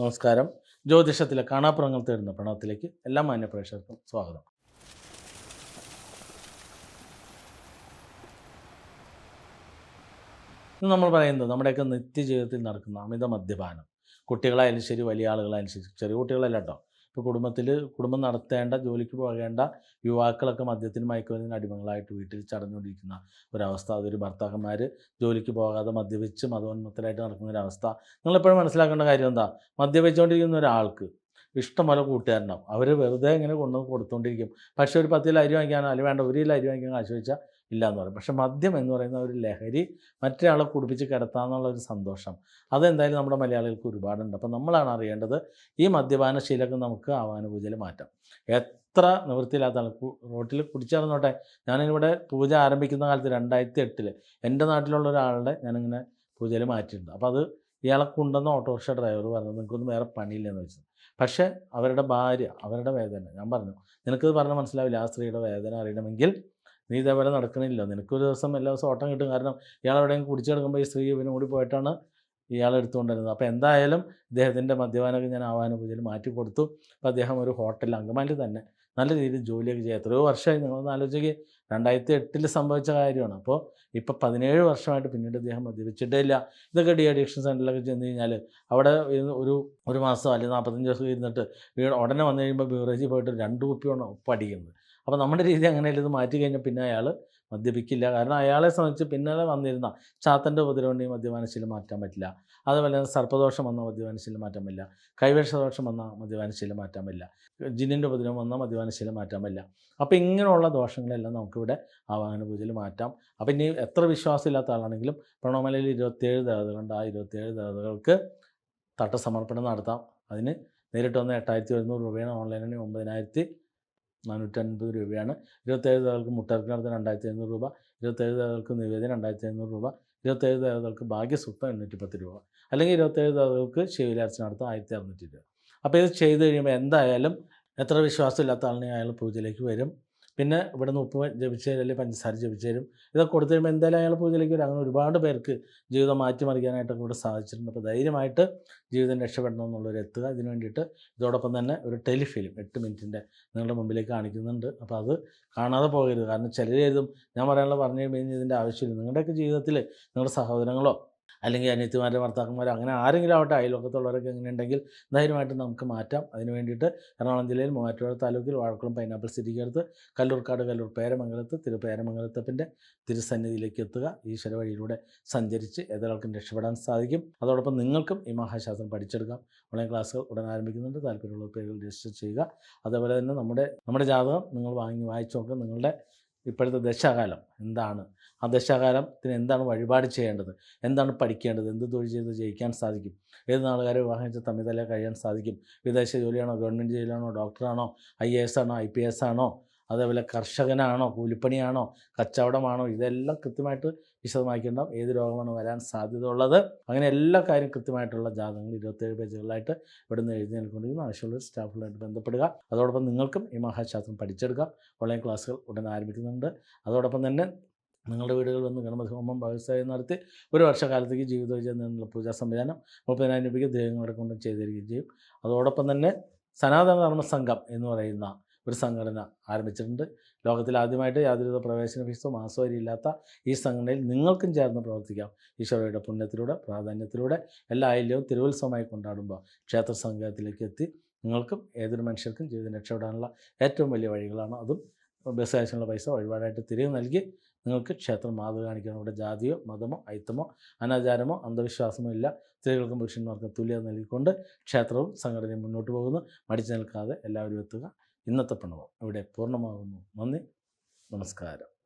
നമസ്കാരം. ജ്യോതിഷത്തിലെ കാണാപ്പുറങ്ങൾ തേടുന്ന പ്രണവത്തിലേക്ക് എല്ലാ മാന്യപ്രേക്ഷകർക്കും സ്വാഗതം. ഇന്ന് നമ്മൾ പറയുന്നത് നമ്മുടെയൊക്കെ നിത്യജീവിതത്തിൽ നടക്കുന്ന അമിത മദ്യപാനം. കുട്ടികളായാലും ശരി വലിയ ആളുകളായാലും ശരി ചെറിയ കുട്ടികളല്ല കേട്ടോ. ഇപ്പോൾ കുടുംബത്തിൽ കുടുംബം നടത്തേണ്ട ജോലിക്ക് പോകേണ്ട യുവാക്കളൊക്കെ മദ്യത്തിന് മയക്കുമരുന്നിന് അടിമകളായിട്ട് വീട്ടിൽ ചടഞ്ഞുകൊണ്ടിരിക്കുന്ന ഒരവസ്ഥ. അതൊരു ഭർത്താക്കന്മാർ ജോലിക്ക് പോകാതെ മദ്യപിച്ച് മതോന്മത്തിലായിട്ട് നടക്കുന്ന ഒരവസ്ഥ. നിങ്ങളെപ്പോഴും മനസ്സിലാക്കേണ്ട കാര്യം എന്താ? മദ്യപിച്ചുകൊണ്ടിരിക്കുന്ന ഒരാൾക്ക് ഇഷ്ടംപോലെ കൂട്ടുകാരുണ്ടാവും. അവർ വെറുതെ ഇങ്ങനെ കൊണ്ടുവന്ന് കൊടുത്തുകൊണ്ടിരിക്കും പക്ഷേ ഒരു പത്തിൽ അരി വാങ്ങിക്കാനോ അല്ലെങ്കിൽ വേണ്ട ഒരു കിലോ അരി വാങ്ങിക്കാൻ കാശ് വെച്ചാൽ ഇല്ല എന്ന് പറയും. പക്ഷെ മദ്യം എന്ന് പറയുന്ന ഒരു ലഹരി മറ്റൊരാളെ കുടിപ്പിച്ച് കിടത്താന്നുള്ള ഒരു സന്തോഷം. അതെന്തായാലും നമ്മുടെ മലയാളികൾക്ക് ഒരുപാടുണ്ട്. അപ്പം നമ്മളാണ് അറിയേണ്ടത് ഈ മദ്യപാന ശീലമൊക്കെ നമുക്ക് ആവാനുപൂജയിൽ മാറ്റാം. എത്ര നിവൃത്തിയില്ലാത്ത ആൾ കു- റോട്ടിൽ കുടിച്ചിറന്നോട്ടെ ഞാനിവിടെ പൂജ ആരംഭിക്കുന്ന കാലത്ത് രണ്ടായിരത്തി എട്ടിൽ എന്റെ നാട്ടിലുള്ള ഒരാളുടെ ഞാനിങ്ങനെ പൂജയിൽ മാറ്റിയിട്ടുണ്ട്. അപ്പോൾ അത് ഇയാളെ കൊണ്ടുവന്ന ഓട്ടോറിക്ഷ ഡ്രൈവർ പറഞ്ഞു നിങ്ങൾക്കൊന്നും വേറെ പണിയില്ലെന്ന് വെച്ചത് പക്ഷേ അവരുടെ ഭാര്യ അവരുടെ വേദന ഞാൻ പറഞ്ഞു നിനക്കത് പറഞ്ഞാൽ മനസ്സിലാവില്ല. ആ സ്ത്രീയുടെ വേദന അറിയണമെങ്കിൽ നീ ഇതേപോലെ നടക്കണില്ല. നിനക്കൊരു ദിവസം എല്ലാ ദിവസവും ഓട്ടം കിട്ടും. കാരണം ഇയാൾ എവിടെയെങ്കിലും കുടിച്ചു കിടക്കുമ്പോൾ ഈ സ്ത്രീ ഇവനും കൂടി പോയിട്ടാണ് ഇയാൾ എടുത്തുകൊണ്ടിരുന്നത്. അപ്പോൾ എന്തായാലും ഇദ്ദേഹത്തിന്റെ മദ്യപാനമൊക്കെ ഞാൻ ആവാന പൂജയിൽ മാറ്റി കൊടുത്തു. അപ്പോൾ അദ്ദേഹം ഒരു ഹോട്ടലിൽ അങ്കമാലി തന്നെ നല്ല രീതിയിൽ ജോലിയൊക്കെ ചെയ്യുക എത്രയോ വർഷമായി നിങ്ങളൊന്ന് ആലോചിക്കുക രണ്ടായിരത്തി എട്ടിൽ സംഭവിച്ച കാര്യമാണ്. അപ്പോൾ ഇപ്പോൾ പതിനേഴ് വർഷമായിട്ട് പിന്നീട് അദ്ദേഹം മദ്യപിച്ചിട്ടേ ഇല്ല. ഇതൊക്കെ ഡി അഡിക്ഷൻ സെന്ററിലൊക്കെ ചെന്ന് കഴിഞ്ഞാൽ അവിടെ ഒരു ഒരു മാസം അല്ലെങ്കിൽ നാൽപ്പത്തഞ്ച് ദിവസം ഇരുന്നിട്ട് വീട് ഉടനെ വന്നു കഴിയുമ്പോൾ ബീവറേജിൽ പോയിട്ട് രണ്ട് കുപ്പിയാണ് ഉപ്പ് അടിക്കുന്നത്. അപ്പോൾ നമ്മുടെ രീതി അങ്ങനെയല്ല? ഇത് മാറ്റി കഴിഞ്ഞാൽ പിന്നെ അയാൾ മദ്യപിക്കില്ല. കാരണം അയാളെ സംബന്ധിച്ച് പിന്നാലെ വന്നിരുന്ന ചാത്തന്റെ ഉപദ്രവം മദ്യപാനശീലം മാറ്റാൻ പറ്റില്ല. അതുപോലെ തന്നെ സർപ്പദോഷം വന്ന മദ്യപാനശീലം മാറ്റാൻ പറ്റില്ല. കൈവേഷദോഷം വന്ന മദ്യപാനശീലം മാറ്റാൻ പറ്റില്ല. ജിന്നിന്റെ ഉപദ്രവം വന്ന മദ്യപാനശീലം മാറ്റാൻ പറ്റില്ല. അപ്പോൾ ഇങ്ങനെയുള്ള ദോഷങ്ങളെല്ലാം നമുക്കിവിടെ ആവാഹന പൂജയിൽ മാറ്റാം. അപ്പോൾ ഇനി എത്ര വിശ്വാസമില്ലാത്ത ആളാണെങ്കിലും പ്രണവമലയിൽ ഇരുപത്തേഴ് ദേവതകളുണ്ട് ആ ഇരുപത്തേഴ് ദേവതകൾക്ക് തട്ട സമർപ്പണം നടത്താം. അതിന് നേരിട്ട് വന്ന എട്ടായിരത്തി ഒരുന്നൂറ് രൂപയാണ് ഓൺലൈനിന് ഒമ്പതിനായിരത്തി നാനൂറ്റൻപത് രൂപയാണ്. ഇരുപത്തേഴ് ദേവതകൾക്ക് മുട്ടർക്കിനടുത്ത് രണ്ടായിരത്തി എഴുന്നൂറ് രൂപ ഇരുപത്തേഴ് ദേവതകൾക്ക് നിവേദ്യം രണ്ടായിരത്തി എഴുന്നൂറ് രൂപ ഇരുപത്തേഴ് ദേവതകൾക്ക് ഭാഗ്യസുക്തം എണ്ണൂറ്റി പത്ത് രൂപ അല്ലെങ്കിൽ ഇരുപത്തേഴ് ദേവതകൾക്ക് ശിവലാർച്ചനടുത്ത് ആയിരത്തി അറുന്നൂറ്റി രൂപ അപ്പോൾ ഇത് ചെയ്ത് കഴിയുമ്പോൾ എന്തായാലും എത്ര വിശ്വാസമില്ലാത്ത ആളിനെ അയാൾ പൂജയിലേക്ക് വരും? പിന്നെ ഇവിടെ നിന്ന് ഉപ്പ് ജപിച്ചേരും അല്ലെങ്കിൽ പഞ്ചസാര ജപിച്ചേരും ഇതൊക്കെ കൊടുത്തു കഴിയുമ്പോൾ എന്തായാലും അയാൾ പൂജയിലേക്ക് വരും. അങ്ങനെ ഒരുപാട് പേർക്ക് ജീവിതം മാറ്റിമറിക്കാനായിട്ടൊക്കെ ഇവിടെ സാധിച്ചിട്ടുണ്ട്. അപ്പോൾ ധൈര്യമായിട്ട് ജീവിതം രക്ഷപ്പെടണം എന്നുള്ളവർ എത്തുക. ഇതിന് വേണ്ടിയിട്ട് ഇതോടൊപ്പം തന്നെ ഒരു ടെലിഫിലിം എട്ട് മിനിറ്റിന്റെ നിങ്ങളുടെ മുമ്പിലേക്ക് കാണിക്കുന്നുണ്ട്. അപ്പോൾ അത് കാണാതെ പോകരുത്. കാരണം ചിലരേതും ഞാൻ പറയാനുള്ള പറഞ്ഞു കഴിയുമ്പോൾ ഇതിന്റെ ആവശ്യമില്ല. നിങ്ങളുടെയൊക്കെ ജീവിതത്തിൽ നിങ്ങളുടെ സഹോദരങ്ങളോ അല്ലെങ്കിൽ അനിയത്തിമാരുടെ ഭർത്താക്കന്മാരോ അങ്ങനെ ആരെങ്കിലും ആവട്ടെ അയൽവക്കത്തുള്ളവരൊക്കെ എങ്ങനെ ഉണ്ടെങ്കിൽ ധൈര്യമായിട്ട് നമുക്ക് മാറ്റാം. അതിന് വേണ്ടിയിട്ട് എറണാകുളം ജില്ലയിൽ മൂവാറ്റുപുഴ താലൂക്കിൽ വാഴക്കുളം പൈനാപ്പിൾ സിറ്റിക്കടുത്ത് കല്ലൂർക്കാട് കല്ലൂർ പേരമംഗലത്ത് തിരുപേരമംഗലത്തപ്പന്റെ തിരുസന്നിധിയിലേക്ക് എത്തുക. ഈശ്വര വഴിയിലൂടെ സഞ്ചരിച്ച് ഏതൊരാൾക്കും രക്ഷപ്പെടാൻ സാധിക്കും. അതോടൊപ്പം നിങ്ങൾക്കും ഈ മഹാശാസ്ത്രം പഠിച്ചെടുക്കാം. ഓൺലൈൻ ക്ലാസ്സുകൾ ഉടൻ ആരംഭിക്കുന്നുണ്ട്. താല്പര്യമുള്ള പേരുകൾ രജിസ്റ്റർ ചെയ്യുക. അതേപോലെ തന്നെ നമ്മുടെ നമ്മുടെ ജാതകം നിങ്ങൾ വാങ്ങി വായിച്ചു നോക്കുക. നിങ്ങളുടെ ഇപ്പോഴത്തെ ദശാകാലം എന്താണ്? ആ ദശാകാലത്തിന് എന്താണ് വഴിപാട് ചെയ്യേണ്ടത്? എന്താണ് പഠിക്കേണ്ടത്? എന്ത് തൊഴിൽ ചെയ്ത് ജയിക്കാൻ സാധിക്കും? ഏത് നാളുകാരെ വിവാഹം ചെയ്ത് കഴിയാൻ സാധിക്കും? വിദേശ ജോലിയാണോ? ഗവൺമെന്റ് ജോലിയാണോ? ഡോക്ടറാണോ? ഐ എ എസ് ആണോ? ഐ പി എസ് ആണോ? അതേപോലെ കർഷകനാണോ? കൂലിപ്പണിയാണോ? കച്ചവടമാണോ? ഇതെല്ലാം കൃത്യമായിട്ട് വിശദമാക്കിയിട്ടുണ്ടാവും ഏത് രോഗമാണ് വരാൻ സാധ്യത ഉള്ളത് അങ്ങനെ എല്ലാ കാര്യം കൃത്യമായിട്ടുള്ള ജാതകങ്ങൾ ഇരുപത്തേഴ് പേജുകളിലായിട്ട് ഇവിടെ നിന്ന് എഴുതി നൽകൊണ്ടിരിക്കുന്നു ആവശ്യമുള്ള സ്റ്റാഫുകളായിട്ട് ബന്ധപ്പെടുക. അതോടൊപ്പം നിങ്ങൾക്കും ഈ മഹാശാസ്ത്രം പഠിച്ചെടുക്കാം ഓൺലൈൻ ക്ലാസ്സുകൾ ഉടൻ ആരംഭിക്കുന്നുണ്ട്. അതോടൊപ്പം തന്നെ നിങ്ങളുടെ വീടുകളിൽ വന്ന് ഗണപതി ഹോമം വ്യവസായം നടത്തി ഒരു വർഷക്കാലത്തേക്ക് ജീവിത വിജയം നിന്നുള്ള പൂജാ സംവിധാനം മുപ്പതിനായിരം രൂപയ്ക്ക് ദേഹങ്ങളുടെ കൊണ്ടും ചെയ്തു തരികയും ചെയ്യും. അതോടൊപ്പം തന്നെ സനാതന ധർമ്മ സംഘം എന്ന് പറയുന്ന ഒരു സംഘടന ആരംഭിച്ചിട്ടുണ്ട്. ലോകത്തിൽ ആദ്യമായിട്ട് യാതൊരുവിധ പ്രവേശന ഫീസോ മാസോ ഇല്ലാത്ത ഈ സംഘടനയിൽ നിങ്ങൾക്കും ചേർന്ന് പ്രവർത്തിക്കാം. ഈശ്വരയുടെ പുണ്യത്തിലൂടെ പ്രാധാന്യത്തിലൂടെ എല്ലാ അയല്യവും തിരുവത്സവമായി കൊണ്ടാടുമ്പോൾ ക്ഷേത്ര സംഘത്തിലേക്ക് എത്തി നിങ്ങൾക്കും ഏതൊരു മനുഷ്യർക്കും ജീവിതം രക്ഷപ്പെടാനുള്ള ഏറ്റവും വലിയ വഴികളാണ് അതും. ബസ് പൈസ വഴിപാടായിട്ട് തിരികെ നൽകി നിങ്ങൾക്ക് ക്ഷേത്രം മാതൃക കാണിക്കണം ഇവിടെ ജാതിയോ മതമോ ഐത്തമോ അനാചാരമോ അന്ധവിശ്വാസമോ ഇല്ല. സ്ത്രീകൾക്കും പുരുഷന്മാർക്കും തുല്യത നൽകിക്കൊണ്ട് ക്ഷേത്രവും സംഘടനയും മുന്നോട്ട് പോകുന്നു. മടിച്ചു നിൽക്കാതെ എല്ലാവരും എത്തുക. ഇന്നത്തെ പ്രണവം ഇവിടെ പൂർണമാകുന്നു. നന്ദി. നമസ്കാരം.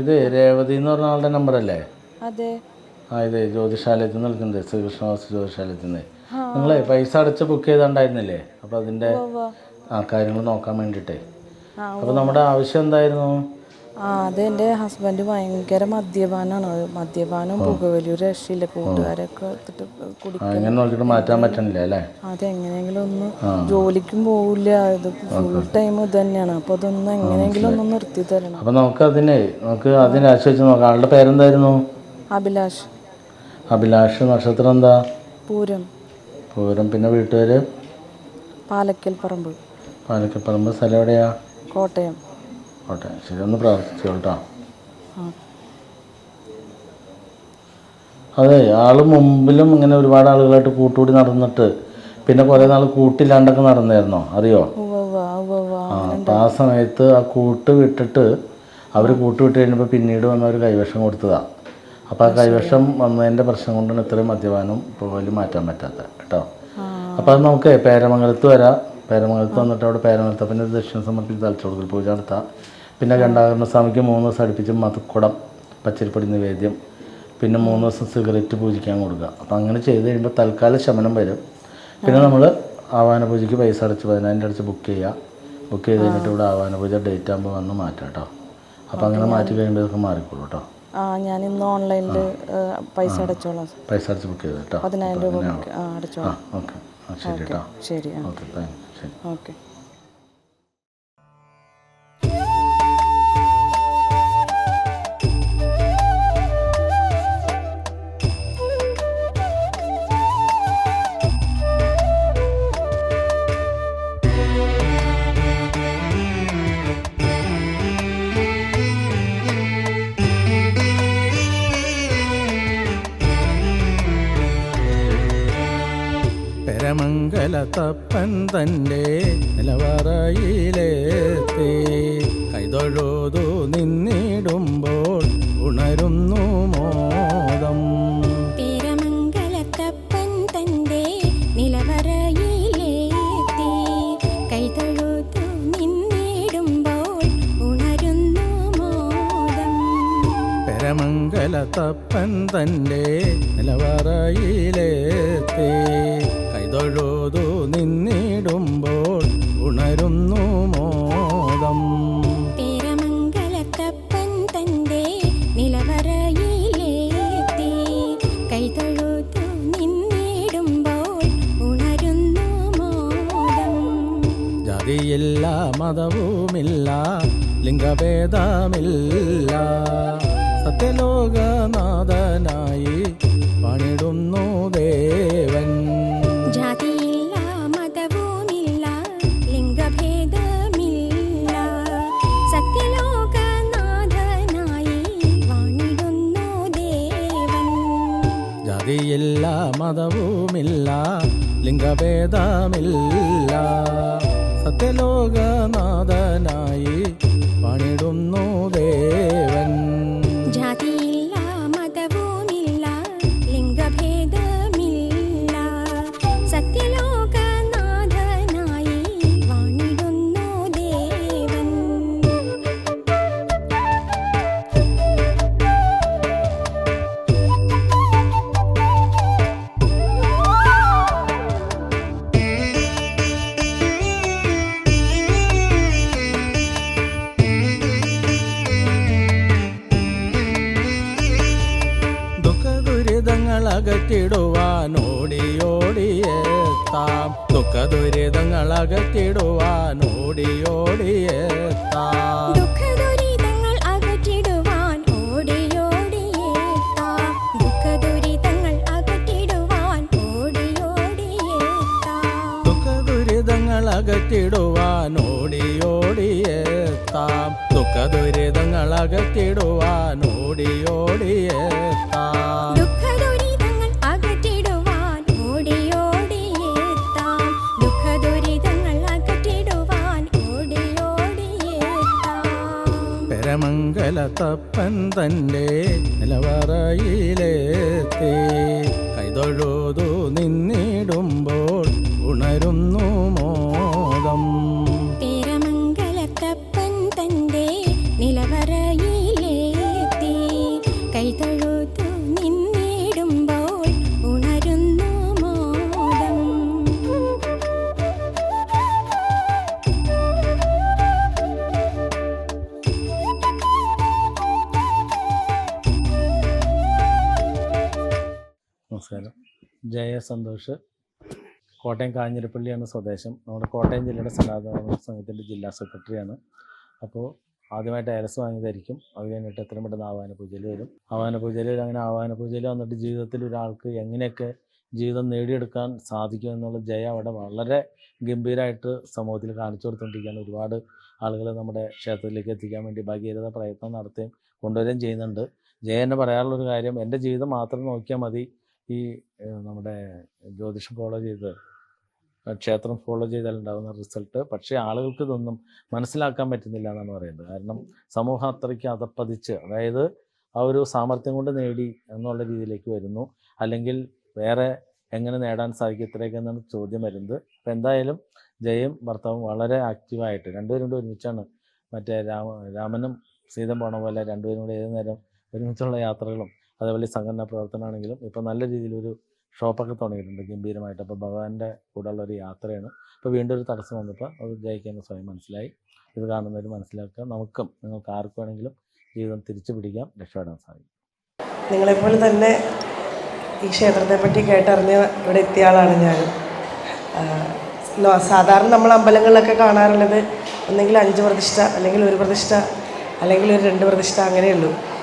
ഇത് രേവതി എന്ന് പറഞ്ഞ ആളുടെ നമ്പറല്ലേ അതെ. ആ ഇത് ജ്യോതിഷാലയത്തിൽ നിന്ന് നിൽക്കുന്നത് ശ്രീകൃഷ്ണവാസ ജ്യോതിഷാലയത്തിൽ നിന്ന്. നിങ്ങളെ പൈസ അടച്ച് ബുക്ക് ചെയ്തിട്ടുണ്ടായിരുന്നില്ലേ അപ്പോൾ അതിന്റെ ആ കാര്യങ്ങൾ നോക്കാൻ വേണ്ടിയിട്ടേ. അപ്പോൾ നമ്മുടെ ആവശ്യം എന്തായിരുന്നു? അത് എന്റെ ഹസ്ബൻഡ് ഭയങ്കര മദ്യപാനാണ്. മദ്യപാനം പുകവലി ഒരു രക്ഷയില്ല. കൂട്ടുകാരൊക്കെ നോക്കിയിട്ട് മാറ്റാൻ പറ്റണില്ല അല്ലേ? അതെങ്ങനെയെങ്കിലും ഒന്ന് ജോലിക്കും പോവില്ല. ഇത് ഫുൾ ടൈം ഇത് തന്നെയാണ്. അപ്പോൾ അതൊന്ന് എങ്ങനെയെങ്കിലും ഒന്ന് നിർത്തി തരണം. അപ്പോൾ നമുക്ക് അതിനെ നമുക്ക് അതിനെ ആശ്രയിച്ച് നോക്കാം. ആളുടെ പേരെന്തായിരുന്നു? അഭിലാഷ്. അഭിലാഷ് നക്ഷത്രം എന്താ പൂരം. പൂരം. പിന്നെ വീട്ടുകാർ പാലക്കൽ പറമ്പ് പാലക്കൽ പറമ്പ് സ്ഥലം എവിടെയാ? കോട്ടയം. ഓട്ടെ ശരി ഒന്ന് പ്രാർത്ഥിച്ചു കേട്ടോ. അതെ ആൾ മുമ്പിലും ഇങ്ങനെ ഒരുപാട് ആളുകളായിട്ട് കൂട്ടുകൂടി നടന്നിട്ട് പിന്നെ കുറേ നാൾ കൂട്ടില്ലാണ്ടൊക്കെ നടന്നായിരുന്നോ? അറിയോ. ആ അപ്പം ആ സമയത്ത് ആ കൂട്ട് വിട്ടിട്ട് അവർ കൂട്ട് വിട്ട് കഴിഞ്ഞപ്പോൾ പിന്നീട് വന്ന ഒരു കൈവശം കൊടുത്തതാണ് അപ്പോൾ ആ കൈവശം വന്നതിന്റെ പ്രശ്നം കൊണ്ടാണ് ഇത്രയും മദ്യപാനം പോലും മാറ്റാൻ പറ്റാത്തത് കേട്ടോ. അപ്പോൾ അത് നമുക്ക് പേരമംഗലത്ത് വരാം. പേരമംഗലത്ത് വന്നിട്ട് അവിടെ പേരമംഗലത്തപ്പന്റെ ദക്ഷിണ സമർപ്പിച്ച് തലച്ചു കൊടുക്കൽ പൂജ നടത്താം. പിന്നെ രണ്ടാകരണ സ്വാമിക്ക് മൂന്ന് ദിവസം അടുപ്പിച്ച് മതക്കുടം പച്ചരിപ്പൊടി നിവേദ്യം പിന്നെ മൂന്ന് ദിവസം സിഗരറ്റ് പൂജിക്കാൻ കൊടുക്കുക. അപ്പം അങ്ങനെ ചെയ്ത് കഴിയുമ്പോൾ തൽക്കാല ശമനം വരും. പിന്നെ നമ്മൾ ആവാന പൂജയ്ക്ക് പൈസ അടച്ച് പതിനായിരം അടച്ച് ബുക്ക് ചെയ്യുക. ബുക്ക് ചെയ്ത് കഴിഞ്ഞിട്ട് ഇവിടെ ആവാന പൂജ ഡേറ്റ് ആകുമ്പോൾ വന്ന് മാറ്റാം കേട്ടോ. അപ്പം അങ്ങനെ മാറ്റി കഴിയുമ്പോൾ ഇതൊക്കെ മാറിക്കോളൂ കേട്ടോ. ആ ഞാൻ ഇന്ന് ഓൺലൈനിൽ പൈസ അടച്ചോളാം. പൈസ അടച്ച് ബുക്ക് ചെയ്ത് കേട്ടോ. പതിനായിരം രൂപ അടച്ചോളാം. ഓക്കെ ശരി കേട്ടോ ശരി ഓക്കെ താങ്ക് ശരി. ഓക്കെ. പെരമംഗലത്തപ്പൻ തന്റെ നിലവറയിലെത്തി കൈതൊഴുതു നിന്നിടുമ്പോൾ ഉണരുന്നു മോദം. തപ്പൻ തന്റെ നിലവറയിലെത്തി കൈതൊഴുതു നിന്നിടുമ്പോൾ ഉണരുന്നു മോദം. പെരമംഗലത്തപ്പൻ തന്റെ നിലവറയിലെത്തി ജാതിയില്ല മതവുമില്ല ലിംഗഭേദമില്ല. സത്യലോകനാഥനായി പണിടുന്നു ദേവൻ. ഓടിയെത്താം ഓടിയെത്താം ദുഃഖദുരിതങ്ങൾ അകറ്റിടുവാൻ ഓടിയോടിയേത്താം ദുഃഖദുരിതങ്ങൾ അകറ്റിടുവാൻ ഓടിയോടിയേത്താം ദുഃഖദുരിതങ്ങൾ അകറ്റിടുവാൻ ഓടി ഓടിയെത്താം പെരമംഗലത്തപ്പൻ തന്റെ നിലവറയിലെത്തി. കൈതൊഴുതു നിന്നിടുമ്പോൾ ജയ സന്തോഷ്. കോട്ടയം കാഞ്ഞിരപ്പള്ളിയാണ് സ്വദേശം. നമ്മുടെ കോട്ടയം ജില്ലയുടെ സനാതന സംഘത്തിന്റെ ജില്ലാ സെക്രട്ടറിയാണ് അപ്പോൾ ആദ്യമായിട്ട് അയലസ് വാങ്ങിയതായിരിക്കും. അത് കഴിഞ്ഞിട്ട് എത്രയും പെട്ടെന്ന് ആവാന പൂജയിൽ വരും. ആവാന പൂജയിൽ അങ്ങനെ ആവാന പൂജയിൽ വന്നിട്ട് ജീവിതത്തിൽ ഒരാൾക്ക് എങ്ങനെയൊക്കെ ജീവിതം നേടിയെടുക്കാൻ സാധിക്കും എന്നുള്ള ജയ അവിടെ വളരെ ഗംഭീരമായിട്ട് സമൂഹത്തിൽ കാണിച്ചു കൊടുത്തുകൊണ്ടിരിക്കുകയാണ് ഒരുപാട് ആളുകൾ നമ്മുടെ ക്ഷേത്രത്തിലേക്ക് എത്തിക്കാൻ വേണ്ടി ഭഗീരഥ പ്രയത്നം നടത്തുകയും കൊണ്ടുവരികയും ചെയ്യുന്നുണ്ട്. ജയ എന്നെ പറയാനുള്ളൊരു കാര്യം എന്റെ ജീവിതം മാത്രം നോക്കിയാൽ മതി. ഈ നമ്മുടെ ജ്യോതിഷം ഫോളോ ചെയ്ത് ക്ഷേത്രം ഫോളോ ചെയ്താൽ ഉണ്ടാകുന്ന റിസൾട്ട് പക്ഷേ ആളുകൾക്ക് ഇതൊന്നും മനസ്സിലാക്കാൻ പറ്റുന്നില്ല എന്നാണ് പറയുന്നത്. കാരണം സമൂഹം അത്രയ്ക്ക് അതപ്പതിച്ച് അതായത് ആ ഒരു സാമർഥ്യം കൊണ്ട് നേടി എന്നുള്ള രീതിയിലേക്ക് വരുന്നു. അല്ലെങ്കിൽ വേറെ എങ്ങനെ നേടാൻ സാധിക്കും ഇത്രയൊക്കെ എന്നാണ് ചോദ്യം വരുന്നത്. അപ്പോൾ എന്തായാലും ജയും ഭർത്താവും വളരെ ആക്റ്റീവായിട്ട് രണ്ടുപേരും കൂടി ഒരുമിച്ചാണ് മറ്റേ രാമ രാമനും സീതം പോണ പോലെ രണ്ടുപേരും കൂടി ഏത് നേരം ഒരുമിച്ചുള്ള യാത്രകളും അതേപോലെ സംഘടനാ പ്രവർത്തനമാണെങ്കിലും ഇപ്പോൾ നല്ല രീതിയിലൊരു ഷോപ്പൊക്കെ തുടങ്ങിയിട്ടുണ്ട് ഗംഭീരമായിട്ട്. അപ്പോൾ ഭഗവാന്റെ കൂടെയുള്ള ഒരു യാത്രയാണ്. അപ്പോൾ വീണ്ടും ഒരു തടസ്സം വന്നപ്പോൾ അത് ജയിക്കാൻ സ്വയം മനസ്സിലായി. ഇത് കാണുന്നവർ മനസ്സിലാക്കുക. നമുക്കും നിങ്ങൾക്ക് ആർക്ക് വേണമെങ്കിലും ജീവിതം തിരിച്ചു പിടിക്കാം. രക്ഷപ്പെടാൻ സാധിക്കും. നിങ്ങളെപ്പോലെ തന്നെ ഈ ക്ഷേത്രത്തെ പറ്റി കേട്ടറിഞ്ഞ് ഇവിടെ എത്തിയ ആളാണ് ഞാൻ സാധാരണ നമ്മൾ അമ്പലങ്ങളിലൊക്കെ കാണാറുള്ളത് ഒന്നെങ്കിൽ അഞ്ച് പ്രതിഷ്ഠ അല്ലെങ്കിൽ ഒരു പ്രതിഷ്ഠ അല്ലെങ്കിൽ ഒരു രണ്ട് പ്രതിഷ്ഠ അങ്ങനെയുള്ളൂ.